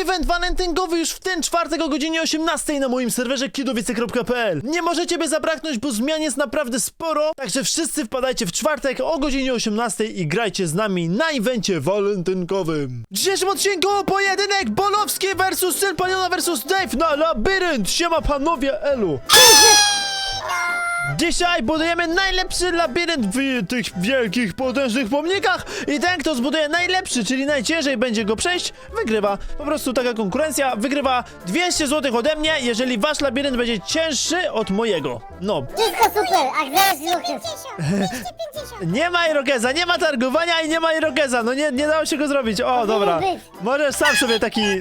event walentynkowy już w ten czwartek o godzinie 18 na moim serwerze kidowice.pl. Nie możecie by zabraknąć, bo zmian jest naprawdę sporo, także wszyscy wpadajcie w czwartek o godzinie 18 i grajcie z nami na evencie walentynkowym. W dzisiejszym odcinku pojedynek Bolowski versus Sylpaniona versus Dave na labirynt. Siema panowie Elu. Dzisiaj budujemy najlepszy labirynt w tych wielkich, potężnych pomnikach i ten, kto zbuduje najlepszy, czyli najciężej będzie go przejść, wygrywa. Po prostu taka konkurencja, wygrywa 200 zł ode mnie, jeżeli wasz labirynt będzie cięższy od mojego. No, Wszystko super, a gdzieś Lukas? 250. nie ma Irokeza, nie ma targowania i nie ma Irokeza, no nie, nie dało się go zrobić. O, dobra, możesz sam sobie taki...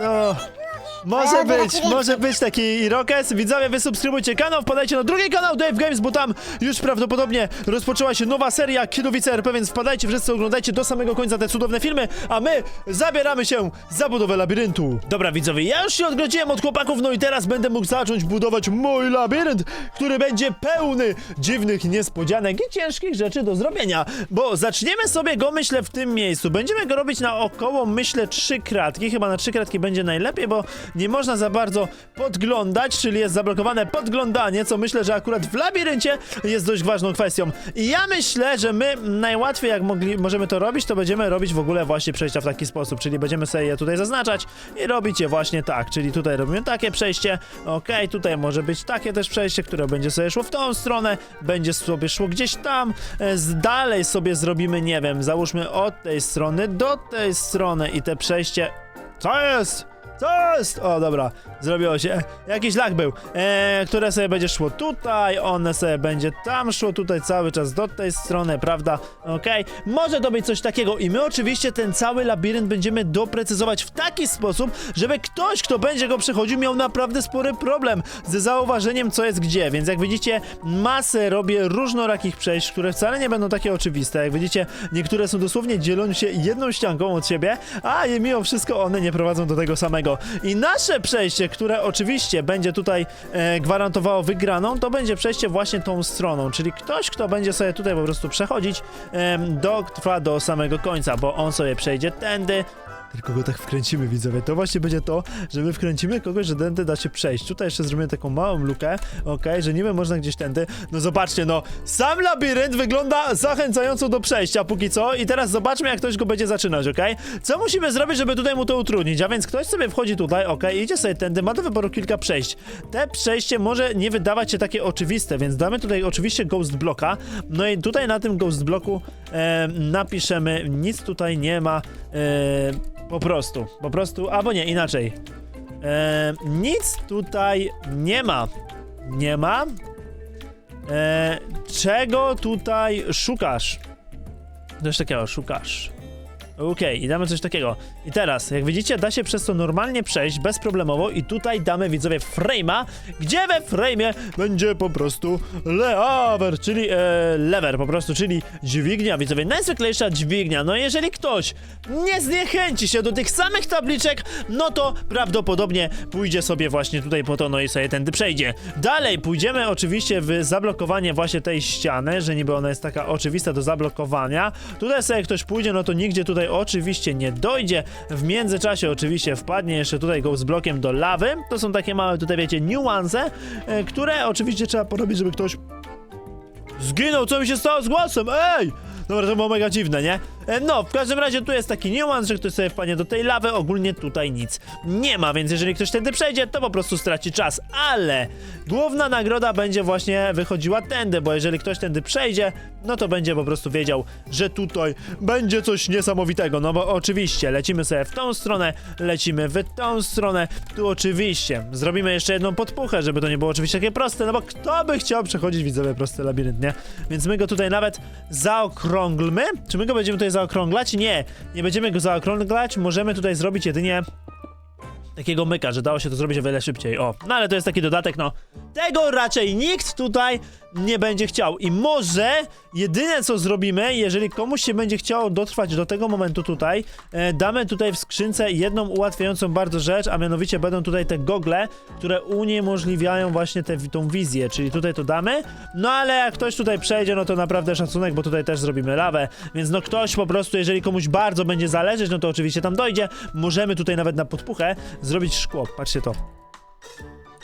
O. Może być, może być taki Irokes. Widzowie, wysubskrybujcie kanał, wpadajcie na drugi kanał Dave Games, bo tam już prawdopodobnie rozpoczęła się nowa seria Kidowice RP, więc wpadajcie, wszyscy oglądajcie do samego końca te cudowne filmy, a my zabieramy się za budowę labiryntu. Dobra, widzowie, ja już się odgrodziłem od chłopaków, no i teraz będę mógł zacząć budować mój labirynt, który będzie pełny dziwnych niespodzianek i ciężkich rzeczy do zrobienia, bo zaczniemy sobie go, myślę, w tym miejscu. Będziemy go robić na około, myślę, trzy kratki, chyba na trzy kratki będzie najlepiej, bo nie można za bardzo podglądać, czyli jest zablokowane podglądanie, co myślę, że akurat w labiryncie jest dość ważną kwestią. I ja myślę, że my najłatwiej jak mogli, możemy to robić, to będziemy robić w ogóle właśnie przejścia w taki sposób, czyli będziemy sobie je tutaj zaznaczać i robić je właśnie tak, czyli tutaj robimy takie przejście, okej, tutaj może być takie też przejście, które będzie sobie szło w tą stronę, będzie sobie szło gdzieś tam, e, dalej sobie zrobimy, nie wiem, załóżmy od tej strony do tej strony i te przejście... Co jest? Co jest? O, dobra, zrobiło się. Jakiś lag był, e, które sobie będzie szło tutaj, one sobie będzie tam szło, tutaj cały czas do tej strony, prawda? Okej, może to być coś takiego i my oczywiście ten cały labirynt będziemy doprecyzować w taki sposób, żeby ktoś, kto będzie go przechodził, miał naprawdę spory problem ze zauważeniem, co jest gdzie, więc jak widzicie, masę robię różnorakich przejść, które wcale nie będą takie oczywiste. Jak widzicie, niektóre są dosłownie dzielą się jedną ścianką od siebie, a mimo wszystko one nie prowadzą do tego samego. I nasze przejście, które oczywiście będzie tutaj e, gwarantowało wygraną, to będzie przejście właśnie tą stroną, czyli ktoś, kto będzie sobie tutaj po prostu przechodzić, em, do, trwa do samego końca, bo on sobie przejdzie tędy, tylko go tak wkręcimy, widzowie. To właśnie będzie to, że my wkręcimy kogoś, że tędy da się przejść. Tutaj jeszcze zrobimy taką małą lukę, okej, że niby można gdzieś tędy. No zobaczcie, no, sam labirynt wygląda zachęcająco do przejścia póki co i teraz zobaczmy, jak ktoś go będzie zaczynać, okej? Co musimy zrobić, żeby tutaj mu to utrudnić? A więc ktoś sobie wchodzi tutaj, okej, idzie sobie tędy, ma do wyboru kilka przejść. Te przejście może nie wydawać się takie oczywiste, więc damy tutaj oczywiście ghost bloka. No i tutaj na tym ghost bloku e, napiszemy, nic tutaj nie ma, e, po prostu, po prostu, albo nie, inaczej. E, nic tutaj nie ma. Nie ma. E, czego tutaj szukasz? Coś takiego, szukasz. Okej, i damy coś takiego. I teraz, jak widzicie, da się przez to normalnie przejść, bezproblemowo i tutaj damy widzowie frame'a, gdzie we frame'ie będzie po prostu lever, czyli e, lever po prostu, czyli dźwignia, widzowie, najzwyklejsza dźwignia. No jeżeli ktoś nie zniechęci się do tych samych tabliczek, no to prawdopodobnie pójdzie sobie właśnie tutaj po to, no i sobie tędy przejdzie. Dalej pójdziemy oczywiście w zablokowanie właśnie tej ściany, że niby ona jest taka oczywista do zablokowania. Tutaj sobie ktoś pójdzie, no to nigdzie tutaj oczywiście nie dojdzie. W międzyczasie oczywiście wpadnie jeszcze tutaj go z blokiem do lawy. To są takie małe tutaj wiecie niuanse, e, które oczywiście trzeba porobić, żeby ktoś Zginął, co mi się stało z głosem? Ej! Dobra, to było mega dziwne, nie? E, No, w każdym razie tu jest taki niuans, że ktoś sobie wpadnie do tej lawy, ogólnie tutaj nic nie ma, więc jeżeli ktoś tędy przejdzie, to po prostu straci czas, ale główna nagroda będzie właśnie wychodziła tędy, bo jeżeli ktoś tędy przejdzie, no to będzie po prostu wiedział, że tutaj będzie coś niesamowitego, no bo oczywiście lecimy sobie w tą stronę, lecimy w tą stronę, tu oczywiście zrobimy jeszcze jedną podpuchę, żeby to nie było oczywiście takie proste, no bo kto by chciał przechodzić widzowie prosty labirynt, nie? Więc my go tutaj nawet zaokrąglmy, czy my go będziemy tutaj zaokrąglać? Nie, nie będziemy go zaokrąglać, możemy tutaj zrobić jedynie takiego myka, że dało się to zrobić o wiele szybciej. O, no ale to jest taki dodatek, no. tego raczej nikt tutaj nie będzie chciał. I może jedyne co zrobimy, jeżeli komuś się będzie chciało dotrwać do tego momentu tutaj, e, damy tutaj w skrzynce jedną ułatwiającą bardzo rzecz, a mianowicie będą tutaj te gogle, które uniemożliwiają właśnie tę tą wizję, czyli tutaj to damy. No ale jak ktoś tutaj przejdzie, no to naprawdę szacunek, bo tutaj też zrobimy lawę, więc no ktoś po prostu, jeżeli komuś bardzo będzie zależeć, no to oczywiście tam dojdzie. Możemy tutaj nawet na podpuchę zrobić szkło. Patrzcie to.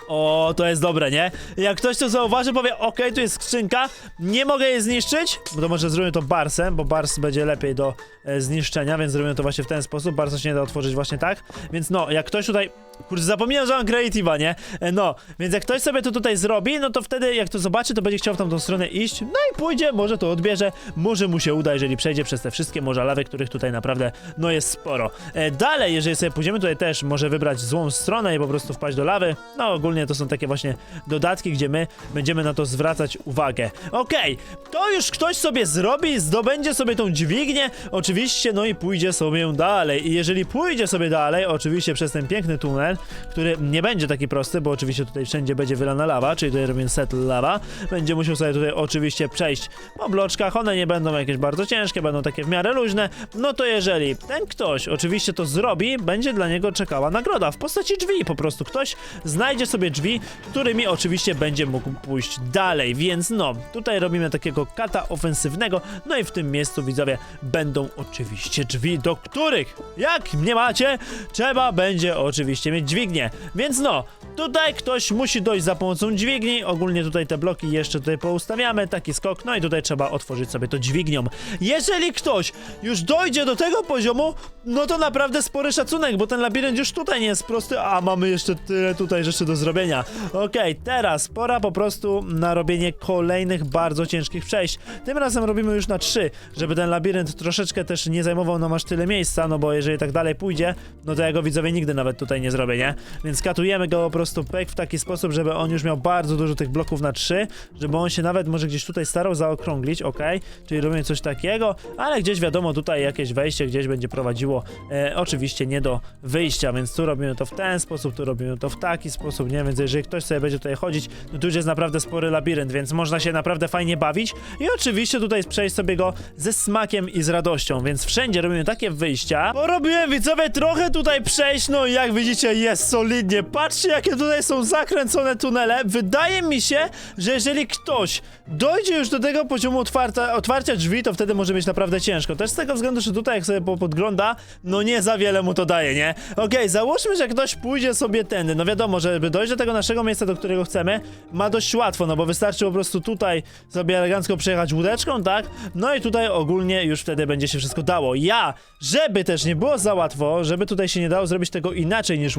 O, to jest dobre, nie? Jak ktoś to zauważy, powie, okej, tu jest skrzynka, nie mogę jej zniszczyć, bo to może zrobimy to barsem, bo bars będzie lepiej do e, zniszczenia, więc zrobimy to właśnie w ten sposób, barsa się nie da otworzyć właśnie tak, więc no, jak ktoś tutaj, kurde, zapomniałem, że mam creative'a, nie? E, no, więc jak ktoś sobie to tutaj zrobi, no to wtedy, jak to zobaczy, to będzie chciał w tamtą stronę iść, no i pójdzie, może to odbierze, może mu się uda, jeżeli przejdzie przez te wszystkie morza lawy, których tutaj naprawdę, no jest sporo. E, dalej, jeżeli sobie pójdziemy tutaj też, może wybrać złą stronę i po prostu wpaść do lawy, no ogólnie to są takie właśnie dodatki, gdzie my będziemy na to zwracać uwagę. Okej, to już ktoś sobie zrobi, zdobędzie sobie tą dźwignię, oczywiście, no i pójdzie sobie dalej. I jeżeli pójdzie sobie dalej, oczywiście przez ten piękny tunel, który nie będzie taki prosty, bo oczywiście tutaj wszędzie będzie wylana lawa, czyli tutaj robimy set lawa, będzie musiał sobie tutaj oczywiście przejść po bloczkach, one nie będą jakieś bardzo ciężkie, będą takie w miarę luźne, no to jeżeli ten ktoś oczywiście to zrobi, będzie dla niego czekała nagroda. W postaci drzwi, po prostu ktoś znajdzie sobie drzwi, którymi oczywiście będzie mógł pójść dalej, więc no, tutaj robimy takiego kata ofensywnego, no i w tym miejscu widzowie będą oczywiście drzwi, do których, jak nie macie, trzeba będzie oczywiście mieć dźwignię, więc no, tutaj ktoś musi dojść za pomocą dźwigni, ogólnie tutaj te bloki jeszcze tutaj poustawiamy, taki skok, no i tutaj trzeba otworzyć sobie to dźwignią. Jeżeli ktoś już dojdzie do tego poziomu, no to naprawdę spory szacunek, bo ten labirynt już tutaj nie jest prosty, a mamy jeszcze tyle tutaj rzeczy do zrobienia. Okej, teraz pora po prostu na robienie kolejnych bardzo ciężkich przejść. Tym razem robimy już na trzy, żeby ten labirynt troszeczkę też nie zajmował nam aż tyle miejsca, no bo jeżeli tak dalej pójdzie, no to ja go widzowie nigdy nawet tutaj nie zrobię, nie? Więc katujemy go po prostu pek w taki sposób, żeby on już miał bardzo dużo tych bloków na trzy, żeby on się nawet może gdzieś tutaj starał zaokrąglić, ok? Czyli robimy coś takiego, ale gdzieś wiadomo, tutaj jakieś wejście gdzieś będzie prowadziło e, oczywiście nie do wyjścia, więc tu robimy to w ten sposób, tu robimy to w taki sposób, nie? Więc jeżeli ktoś sobie będzie tutaj chodzić, no tu już jest naprawdę spory labirynt, więc można się naprawdę fajnie bawić i oczywiście tutaj przejść sobie go ze smakiem i z radością, więc wszędzie robimy takie wyjścia. Porobiłem widzowie trochę tutaj przejść, no i jak widzicie jest solidnie. Patrzcie jakie tutaj są zakręcone tunele. Wydaje mi się, że jeżeli ktoś dojdzie już do tego poziomu otwarta, otwarcia drzwi, to wtedy może mieć naprawdę ciężko. Też z tego względu, że tutaj jak sobie po- podgląda, no nie za wiele mu to daje, nie? Okej, załóżmy, że ktoś pójdzie sobie tędy. No wiadomo, żeby dojść do tego naszego miejsca, do którego chcemy, ma dość łatwo, no bo wystarczy po prostu tutaj sobie elegancko przejechać łódeczką, tak? No i tutaj ogólnie już wtedy będzie się wszystko dało. Ja, żeby też nie było za łatwo, żeby tutaj się nie dało zrobić tego inaczej niż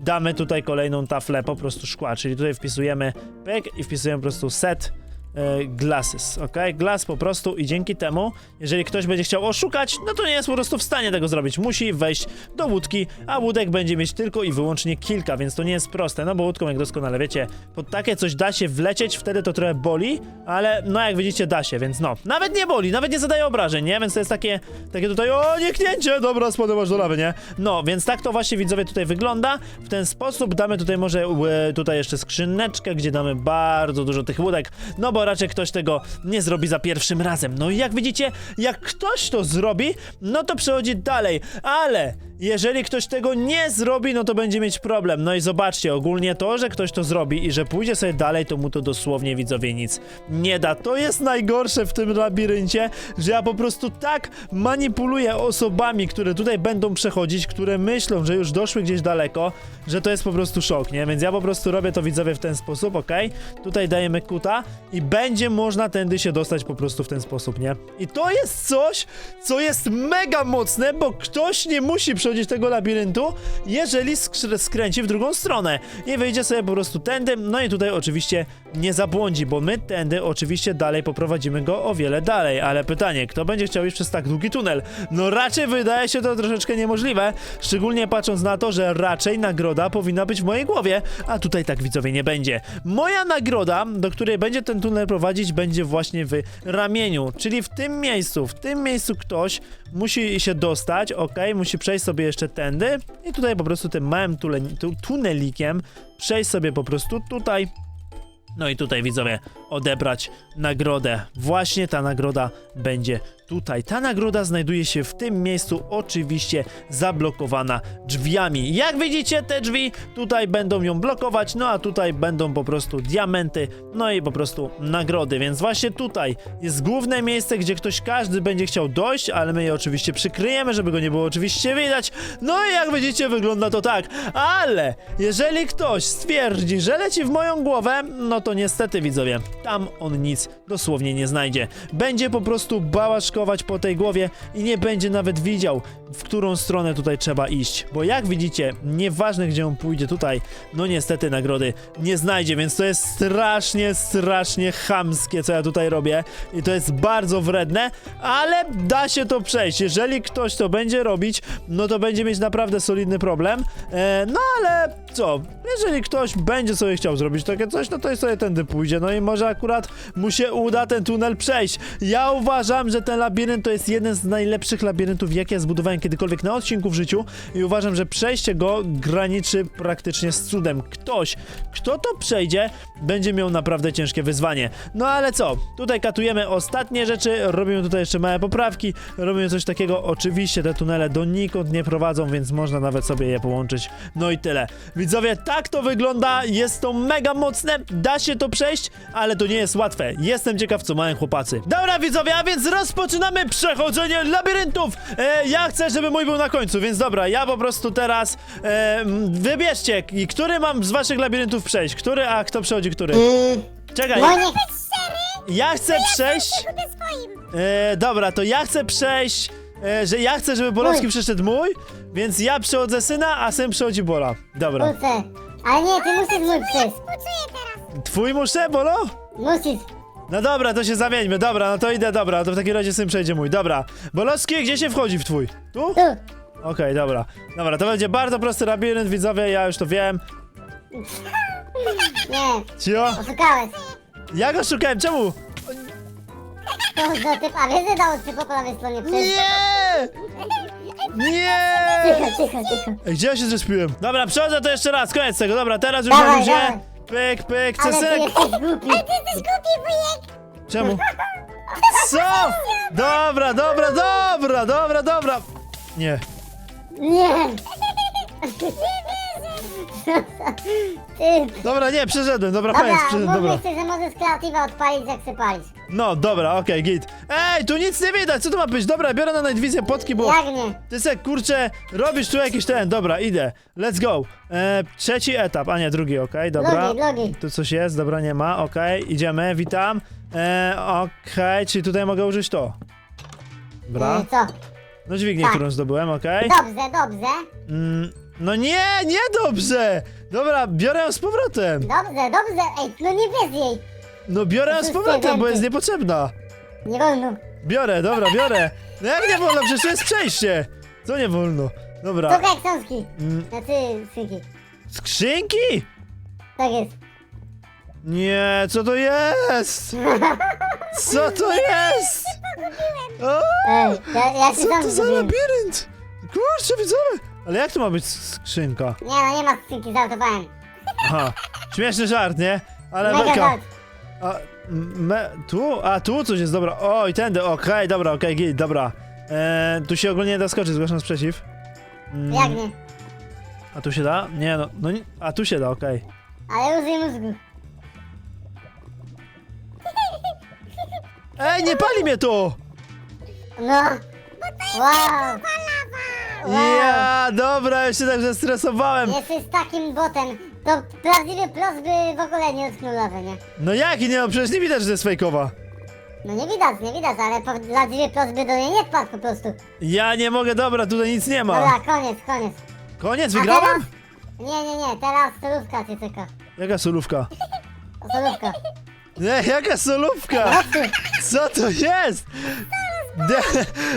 damy tutaj kolejną taflę po prostu szkła, czyli tutaj wpisujemy pyk i wpisujemy po prostu set glasses, ok? Glass po prostu i dzięki temu, jeżeli ktoś będzie chciał oszukać, no to nie jest po prostu w stanie tego zrobić. Musi wejść do łódki, a łódek będzie mieć tylko i wyłącznie kilka, więc to nie jest proste, no bo łódką, jak doskonale wiecie, pod takie coś da się wlecieć, wtedy to trochę boli, ale no jak widzicie da się, więc no, nawet nie boli, nawet nie zadaje obrażeń, nie? Więc to jest takie, takie tutaj, o, nieknięcie, dobra, spodobasz do lawy, nie? No, więc tak to właśnie widzowie tutaj wygląda, w ten sposób damy tutaj może e, tutaj jeszcze skrzyneczkę, gdzie damy bardzo dużo tych łódek, no raczej ktoś tego nie zrobi za pierwszym razem. No i jak widzicie, jak ktoś to zrobi, no to przechodzi dalej, ale jeżeli ktoś tego nie zrobi, no to będzie mieć problem. No i zobaczcie, ogólnie to, że ktoś to zrobi i że pójdzie sobie dalej, to mu to dosłownie widzowie nic nie da. To jest najgorsze w tym labiryncie, że ja po prostu tak manipuluję osobami, które tutaj będą przechodzić, które myślą, że już doszły gdzieś daleko, że to jest po prostu szok, nie? Więc ja po prostu robię to widzowie w ten sposób, ok? Tutaj dajemy kuta i będzie można tędy się dostać po prostu w ten sposób, nie? I to jest coś, co jest mega mocne, bo ktoś nie musi przechodzić tego labiryntu, jeżeli skr- skręci w drugą stronę i wyjdzie sobie po prostu tędy, no i tutaj oczywiście nie zabłądzi, bo my tędy oczywiście dalej poprowadzimy go o wiele dalej, ale pytanie, kto będzie chciał iść przez tak długi tunel? No raczej wydaje się to troszeczkę niemożliwe, szczególnie patrząc na to, że raczej nagroda powinna być w mojej głowie, a tutaj tak widzowie nie będzie. Moja nagroda, do której będzie ten tunel prowadzić, będzie właśnie w ramieniu, czyli w tym miejscu, w tym miejscu ktoś musi się dostać, ok, musi przejść sobie jeszcze tędy i tutaj po prostu tym małym tunelikiem przejść sobie po prostu tutaj No i tutaj widzowie, odebrać nagrodę. Właśnie ta nagroda będzie tutaj. Ta nagroda znajduje się w tym miejscu, oczywiście zablokowana drzwiami. Jak widzicie, te drzwi tutaj będą ją blokować, no a tutaj będą po prostu diamenty, no i po prostu nagrody. Więc właśnie tutaj jest główne miejsce, gdzie ktoś każdy będzie chciał dojść, ale my je oczywiście przykryjemy, żeby go nie było oczywiście widać. No i jak widzicie, wygląda to tak. Ale jeżeli ktoś stwierdzi, że leci w moją głowę, no to niestety widzowie, tam on nic dosłownie nie znajdzie. Będzie po prostu po tej głowie i nie będzie nawet widział, w którą stronę tutaj trzeba iść. Bo jak widzicie, nieważne gdzie on pójdzie tutaj, no niestety nagrody nie znajdzie, więc to jest strasznie, strasznie chamskie, co ja tutaj robię. I to jest bardzo wredne, ale da się to przejść. Jeżeli ktoś to będzie robić, no to będzie mieć naprawdę solidny problem. E, no ale co, jeżeli ktoś będzie sobie chciał zrobić takie coś, no to i sobie tędy pójdzie. No i może akurat mu się uda ten tunel przejść. Ja uważam, że ten labirynt to jest jeden z najlepszych labiryntów, jakie ja zbudowałem kiedykolwiek na odcinku w życiu i uważam, że przejście go graniczy praktycznie z cudem. Ktoś, kto to przejdzie, będzie miał naprawdę ciężkie wyzwanie. No ale co, tutaj katujemy ostatnie rzeczy, robimy tutaj jeszcze małe poprawki, robimy coś takiego. Oczywiście te tunele donikąd nie prowadzą, więc można nawet sobie je połączyć. No i tyle. Widzowie, tak to wygląda, jest to mega mocne, da się to przejść, ale to nie jest łatwe. Jestem ciekaw, co mają chłopacy. Dobra, widzowie, a więc rozpoczynamy przechodzenie labiryntów. E, ja chcę, żeby mój był na końcu, więc dobra, ja po prostu teraz e, wybierzcie, który mam z waszych labiryntów przejść. Który, a kto przechodzi który? Mm, Czekaj, no nie, ja chcę przejść. Swoim. E, dobra, to ja chcę przejść. E, że ja chcę, żeby Bolowski Mój. przeszedł mój, więc ja przechodzę syna, a syn przechodzi Bola. Dobra. kurczę. Ale nie, ty musisz mój przejść. Współczuję teraz. Twój muszę, Bolo? Musisz. No dobra, to się zamieńmy, dobra, no to idę, dobra, to w takim razie syn przejdzie mój, dobra. Bolowski, gdzie się wchodzi w twój? Tu? Tu. Okej, dobra. Dobra, to będzie bardzo prosty labirynt, widzowie, ja już to wiem. Nie, Cio? oszukałeś. Ja go szukałem, czemu? To za typ, a wiesz, że dało ci po prawej stronie przejść? Nie! Nie! Cicho, cicho, cicho. Ej, gdzie ja się zrespiłem? Dobra, przechodzę to jeszcze raz, koniec tego, dobra, teraz już Dawaj, na luzie. dawaj. Pyk, pyk, co Ale ty synek? jesteś głupi. Ty jesteś głupi, wujek. Czemu? Co? Dobra, dobra, dobra, dobra, dobra. Nie. Nie. Ty. Dobra, nie, przeszedłem, dobra, Dobra, koniec, przeszedłem, dobra. mówię ci, że możesz kreatywa odpalić, jak chcę palić. No, dobra, okej, git. Ej, tu nic nie widać, co to ma być? Dobra, biorę na Nightwizję potki, bo... Jak nie? Ty se, kurczę, robisz tu jakiś ten, dobra, idę. Let's go. E, trzeci etap, a nie, drugi, okej, dobra. Drogi, drogi. Tu coś jest, dobra, nie ma, okej, idziemy, witam. E, okej, czyli tutaj mogę użyć to. Dobra. E, Co? No dźwignię, tak. którą zdobyłem, okej. Dobrze, dobrze. Mm, no nie, nie dobrze! Dobra, biorę ją z powrotem. Dobrze, dobrze. Ej, no nie bez jej. No biorę ją z powrotem, bo jest niepotrzebna. Nie wolno. Biorę, dobra, biorę. No jak nie wolno, przecież to jest przejście. Co nie wolno? Dobra. Szukaj książki. Mm, Znaczy, skrzynki. skrzynki? Tak jest. Nie, co to jest? Co to jest? O, Ej, ja, ja się co to za zgubiłem. labirynt? Kurczę, widzowie. Ale jak to ma być skrzynka? Nie no, nie ma skrzynki, żartowałem. Aha, śmieszny żart, nie? Ale Mega beka. żart. A, me, tu? A, tu coś jest, dobra. O, i tędy, okej, dobra, okej, git, dobra. E, tu się ogólnie nie da skoczyć, zgłaszam sprzeciw. Mm, Jak nie? A tu się da? Nie, no, no nie, a tu się da, okej. Ale użyj mózgu. Ej, nie pali mnie to! No. Wow. Ja, dobra, już się tak zestresowałem. Jesteś takim botem. To prawdziwy plus by w ogóle nie utknął lawy, nie? No jak nie, no przecież nie widać, że jest fejkowa. No nie widać, nie widać, ale po- prawdziwy plus by do niej nie wpadł po prostu. Ja nie mogę, dobra, tutaj nic nie ma. Dobra, koniec, koniec. Koniec, A wygrałem? teraz? Nie, nie, nie, teraz solówka cię czeka. Jaka solówka? Solówka. Nie, jaka solówka? Co to jest? De,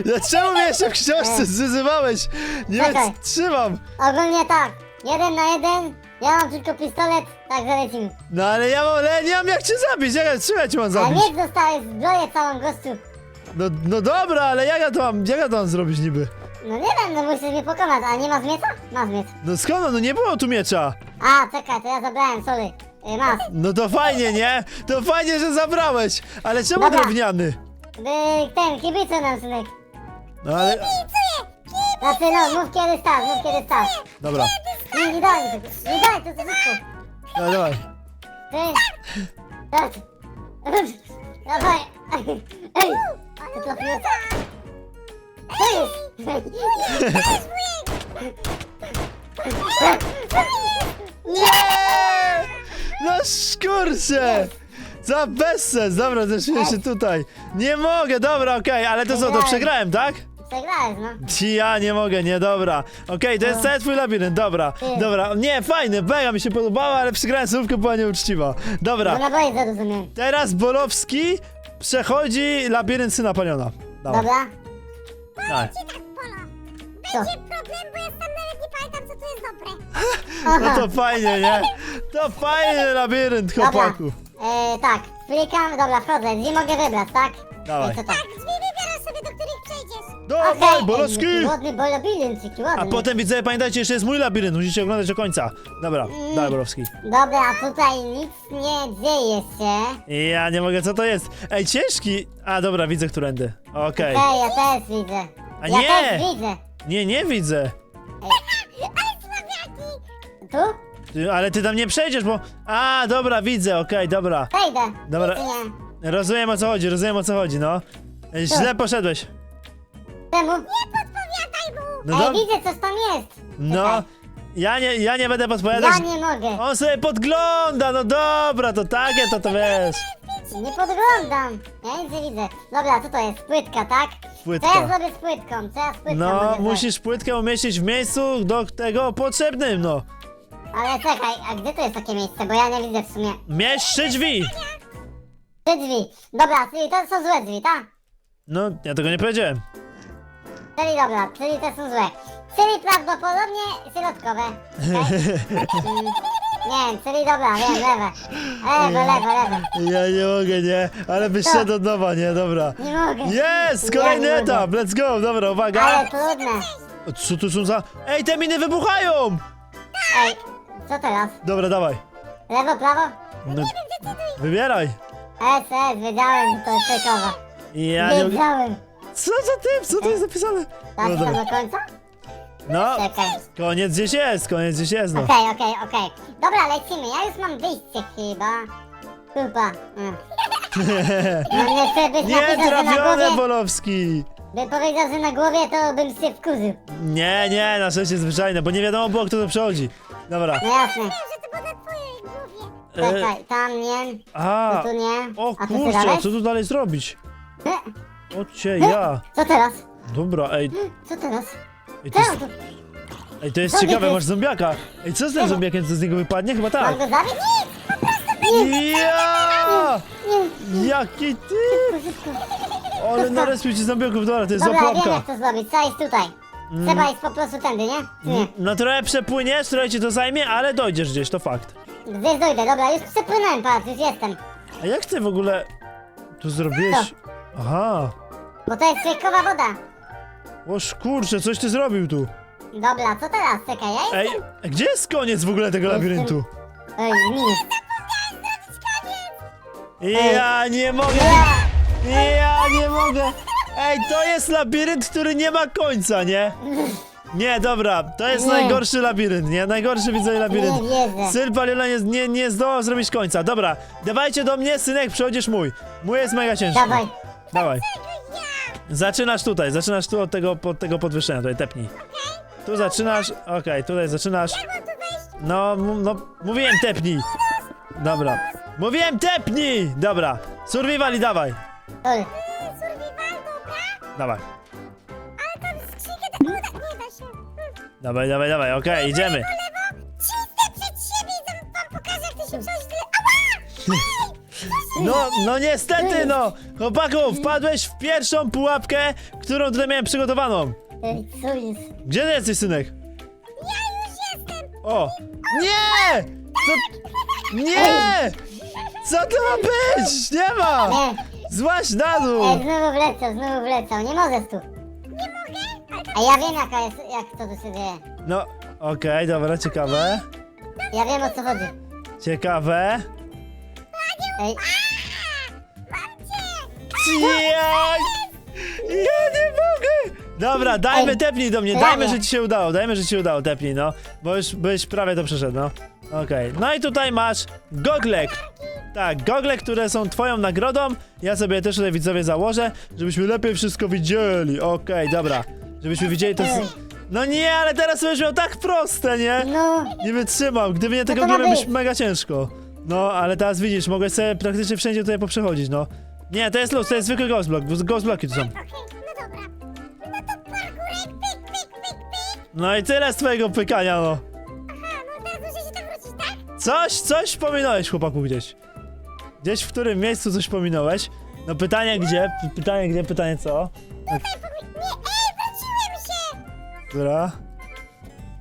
dlaczego mnie jeszcze w książce zwyzywałeś? Nie wiem, Czekaj. trzymam. Ogólnie tak. Jeden na jeden. Ja mam tylko pistolet, także lecimy. No ale ja mam, ale nie mam jak cię zabić, jak ja trzymać cię mam Ale zabić? mieć dostałeś zbroję całą gościu. No, no dobra, ale jak ja to mam, jak ja to mam zrobić niby? No nie wiem, no musisz mnie pokonać, a nie masz miecza? Masz miecz. No skąd, no nie było tu miecza. A, czekaj, to ja zabrałem, sorry. Y, Masz. No to fajnie, nie? To fajnie, że zabrałeś. Ale czemu Dobra. drewniany? Ten, kibice nam, synek. No ale... Znaczy no, mów kiedy start, mów kiedy start. Dobra, Nie, nie daj mi tego. Nie daj, to to wszystko. dawaj, dawaj. Ty. Tak. Dawaj. Ej. To trafiło. Co jest? Nie! No szkurcze! Za bezsens! Dobra, zeszłem się tutaj. Nie mogę, dobra, okej, ale to co, to Przegrałem. przegrałem, tak? Przegrałeś, no. Ci ja nie mogę, nie, dobra. Okej, to jest cały twój labirynt, dobra, Ty. dobra. Nie, fajny, mega mi się podobało, ale przegrałem słówkę, była nieuczciwa. Bo Dobra, na boję zrozumiem. teraz Bolowski przechodzi labirynt syna paniona. Dawaj, Dobra? dawaj. Ci tak, Polo. Co? Będzie problem, bo ja sam nawet nie pamiętam, co tu jest dobre. No to fajnie, nie? To fajny labirynt, Dobra. chłopaku. E, tak, klikam, dobra, wchodzę. Gdzie mogę wybrać, tak? Dawaj. E, co tak? Tak, drzwi wybierasz sobie, do których przejdziesz. Dawaj, Ej, Bolowski! jaki Ładny bolobilin, jaki ładny. A potem widzę, pamiętajcie, jeszcze jest mój labirynt, musicie oglądać do końca. Dobra, dawaj Borowski. Dobra, a tutaj nic nie dzieje się. Ja nie mogę, co to jest? Ej, ciężki! A, dobra, widzę, którędy. Okej. Okej, ja też widzę. A ja nie! też widzę. Nie, nie widzę. Ale słabiaki! Tu? Ty, ale ty tam nie przejdziesz, bo... A, dobra, widzę, okej, dobra. Przejdę. Dobra. Nie? Rozumiem, o co chodzi, rozumiem, o co chodzi, no. Ej, Źle poszedłeś. Czemu? Podpowiadaj mu! No, Ej, dob- widzę, coś tam jest. no. Ja nie, ja nie będę podpowiadać. Ja nie mogę. On sobie podgląda, no dobra, to takie, to to wiesz. Nie podglądam. Ja nic nie widzę. Dobra, co to jest? Płytka, tak? Płytka. Co ja zrobię z płytką? Co ja z płytką No, musisz płytkę umieścić w miejscu do tego potrzebnym, no. Ale czekaj, a gdzie to jest takie miejsce? Bo ja nie widzę w sumie. Mieść trzy drzwi. Te drzwi. Dobra, czyli to są złe drzwi, tak? No, ja tego nie powiedziałem. Czyli dobra, czyli te są złe. Czyli prawdopodobnie środkowe. Mm, nie wiem, czyli dobra, wiem, lewe. Lewe, lewe, lewe. Ja nie mogę, nie, ale byś szedł od nowa, nie, dobra. Nie mogę. Jest, kolejny Ja nie mogę. etap, let's go, dobra, uwaga. Ale trudne. Co tu są za... Ej, te miny wybuchają! Ej, co teraz? Dobra, dawaj. Lewo, prawo? No, wybieraj. S, S, wiedziałem, że to jest fejkowe. Ja nie. Wiedziałem. Co za tym? Co to jest napisane? Tak, No, dobra. do końca? no Czekaj. koniec gdzieś jest, koniec gdzieś jest, no. Okej, okej, okej. Dobra, lecimy. Ja już mam wyjście chyba. Chyba. Mm. No nie chcę być Nie napisał, że na trafione, głowie... Bolowski! By powiedział, że na głowie, to bym się wkurzył. Nie, nie, na szczęście zwyczajne, bo nie wiadomo było, kto to przechodzi. Dobra. No jasne. Wiem, że to było na twojej głowie. E, Czekaj, tam nie, a, tu nie. o A ty kurczę, co tu dalej zrobić? E, O cię, ja. Co teraz? Dobra, ej, Co teraz? ej, to Co jest, ej, to jest Co ciekawe, masz zombiaka. Ej, co z tym zombiakiem, co z niego wypadnie? Chyba tak. Mam go zabić? Ja! Nie, Jaki ty! szybko, szybko. Ale narespił ci zombiaków, dobra, to jest Dobra, wiem złapłapka. jak to zrobić. Trzeba iść tutaj. Trzeba iść po prostu tędy, nie? Czy nie? No trochę przepłyniesz, trochę ci to zajmie, ale dojdziesz gdzieś, to fakt. Gdzieś dojdę, dobra, już przepłynąłem, patrz, już jestem. A jak ty w ogóle tu zrobiłeś? Aha. Bo to jest fejkowa woda. O kurczę, coś ty zrobił tu. Dobra, co teraz? Czekaj, ja Ej, jestem... a gdzie jest koniec w ogóle tego labiryntu? Ej, minus. Ja nie mogę! Ja nie mogę! Ej, to jest labirynt, który nie ma końca, nie? Nie, dobra, to jest Nie. najgorszy labirynt, nie? Najgorszy widzę labirynt. Nie wierzę. Syn Paliola nie, nie, nie zdołał zrobić końca. Dobra, dawajcie do mnie, synek, przechodzisz mój. Mój jest mega ciężki. Dawaj. Dawaj. Zaczynasz tutaj, zaczynasz tu od tego, od tego podwyższenia, tutaj tepnij. Tu zaczynasz, okej, tutaj zaczynasz. No, m- no, mówiłem tepnij. Dobra. Mówiłem tepnij! Dobra. Survival i dawaj. Dawaj. Ale tam skrzynkę tak uda, nie da się. Hmm. Dawaj, dawaj, dawaj, okej, idziemy. Lewo, cisnę przed siebie i tam wam pokażę, jak to się przeźle. Ała! No, no niestety, no. Chłopaku, wpadłeś w pierwszą pułapkę, którą tutaj miałem przygotowaną. ej, co jest? Gdzie ty jesteś, synek? Ja już jestem! O! Nie! Co... Nie! Co to ma być? Nie ma! Nie, Złaź na dół! ej, znowu wlecał, znowu wlecał, nie możesz tu. Nie mogę? Ale A ja wiem jaka jest, jak to tu się dzieje. No, okej, dobra, ciekawe. Ja wiem o co chodzi. Ciekawe. Ej, Ja, ja nie mogę! Dobra, dajmy, Ej, tepnij do mnie, prawie. dajmy, że ci się udało, dajmy, że ci się udało, tepnij, no. Bo już byś prawie to przeszedł, no. Okej, no i tutaj masz goglek. Tak, gogle, które są twoją nagrodą. Ja sobie też tutaj widzowie założę, żebyśmy lepiej wszystko widzieli. Okej, dobra. Żebyśmy widzieli to... No nie, ale teraz będziesz miał tak proste, nie? no, Nie wytrzymam, gdyby nie tego to ma nie byś mega ciężko. No, ale teraz widzisz, mogę sobie praktycznie wszędzie tutaj poprzechodzić, no. Nie, to jest luz, to jest zwykły ghost block, ghost blocki są. No dobra. No to pyk. No i tyle z twojego pykania, no. Coś, coś pominąłeś, chłopaku, gdzieś. Gdzieś w którym miejscu coś pominąłeś. No pytanie gdzie, P- pytanie gdzie, pytanie co. Tutaj powi- Nie, ej, wróciłem się! Dobra.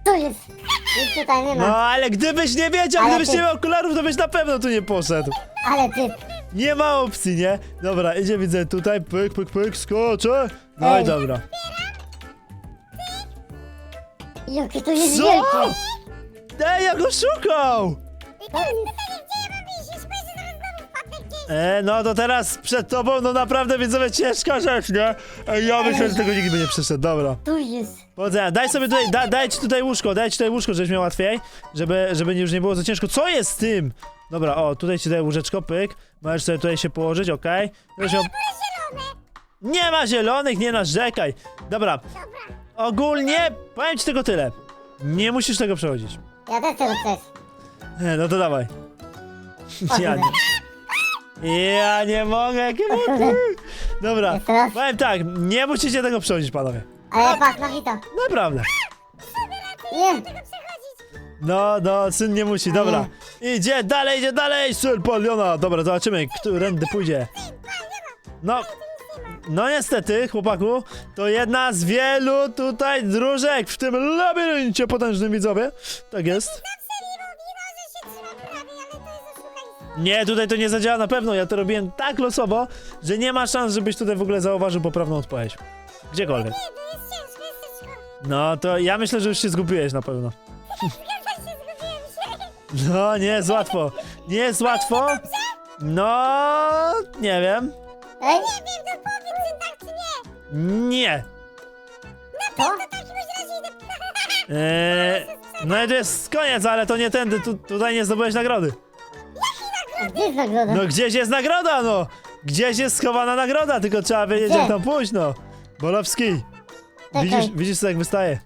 tu jest. Nic tutaj nie No ma. ale gdybyś nie wiedział, Ale gdybyś ty- nie miał okularów, to byś na pewno tu nie poszedł. Ale ty, Nie ma opcji, nie? Dobra, idzie, widzę tutaj, pyk, pyk, pyk, skoczę. No i Ej. dobra. jakie to jest Co? wielkie. Ej, ja go szukał! I teraz pytanie, gdzie ja mam iść? Jeśli będzie zaraz znowu wpadnę gdzieś. E, no to teraz przed tobą, no naprawdę widzowie ciężka rzecz, nie? Ej, ja myślę, że tego nikt by nie przyszedł, dobra. Tu jest. Powodzenia, daj sobie tutaj, da, daj ci tutaj łóżko, daj ci tutaj łóżko, żebyś miał łatwiej, żeby, żeby już nie było za ciężko. Co jest z tym? Dobra, o, tutaj ci daję łóżeczko, pyk. Możesz sobie tutaj się położyć, okej. Okay. Miał... Zielone. Nie ma zielonych, nie narzekaj. Dobra, Dobra. ogólnie powiem ci tylko tyle. Nie musisz tego przechodzić. Ja też tego chcesz. E, no to dawaj. Ja nie, ja nie mogę, jakie buty. Dobra, Jeszcze raz? powiem tak, nie musicie tego przechodzić, panowie. Ale patrz, no i to. Naprawdę. Nie. No, no, syn nie musi, dobra. Idzie dalej, idzie dalej, syn paliona. Dobra, zobaczymy, którędy pójdzie. No, no niestety, chłopaku, to jedna z wielu tutaj dróżek w tym labiryncie potężnym widzowie. Tak jest. Nie, tutaj to nie zadziała na pewno. Ja to robiłem tak losowo, że nie ma szans, żebyś tutaj w ogóle zauważył poprawną odpowiedź. Gdziekolwiek. Nie, to jest ciężko, jest ciężko. No, to ja myślę, że już się zgubiłeś na pewno. Ja się zgubiłem się. No, nie jest łatwo. Nie jest łatwo. No, nie wiem. Ej, Nie wiem, to powiedz, czy tak, czy nie. Nie. co? W takim razie idę... Eee, no i to jest koniec, ale to nie tędy. Tu, tutaj nie zdobyłeś nagrody. Gdzie jest nagroda? No gdzieś jest nagroda, no. Gdzieś jest schowana nagroda, tylko trzeba wiedzieć Gdzie? jak tam pójść, no. Bolowski. Czekaj. Widzisz, widzisz co jak wystaje?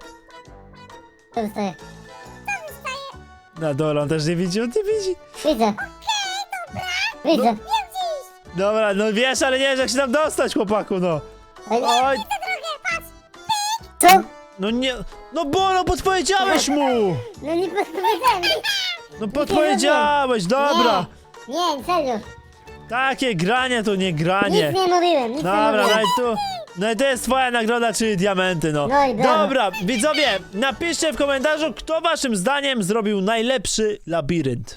Tu wystaje. No dobra, on też nie widzi, on nie widzi. Widzę. Widzę. Wiem, gdzie iść. Dobra, no wiesz, ale nie wiesz jak się tam dostać, chłopaku, no. Ej, Oj, co? no nie, no Bolo, podpowiedziałeś mu! No nie podpowiedziałem. No podpowiedziałeś, dobra. Nie, serio. Takie granie to nie granie. Nic nie mówiłem, nic Dobra, nie no mówiłem. i tu. No i to jest twoja nagroda, czyli diamenty, no. No i brawo. Dobra, widzowie, napiszcie w komentarzu, kto waszym zdaniem zrobił najlepszy labirynt.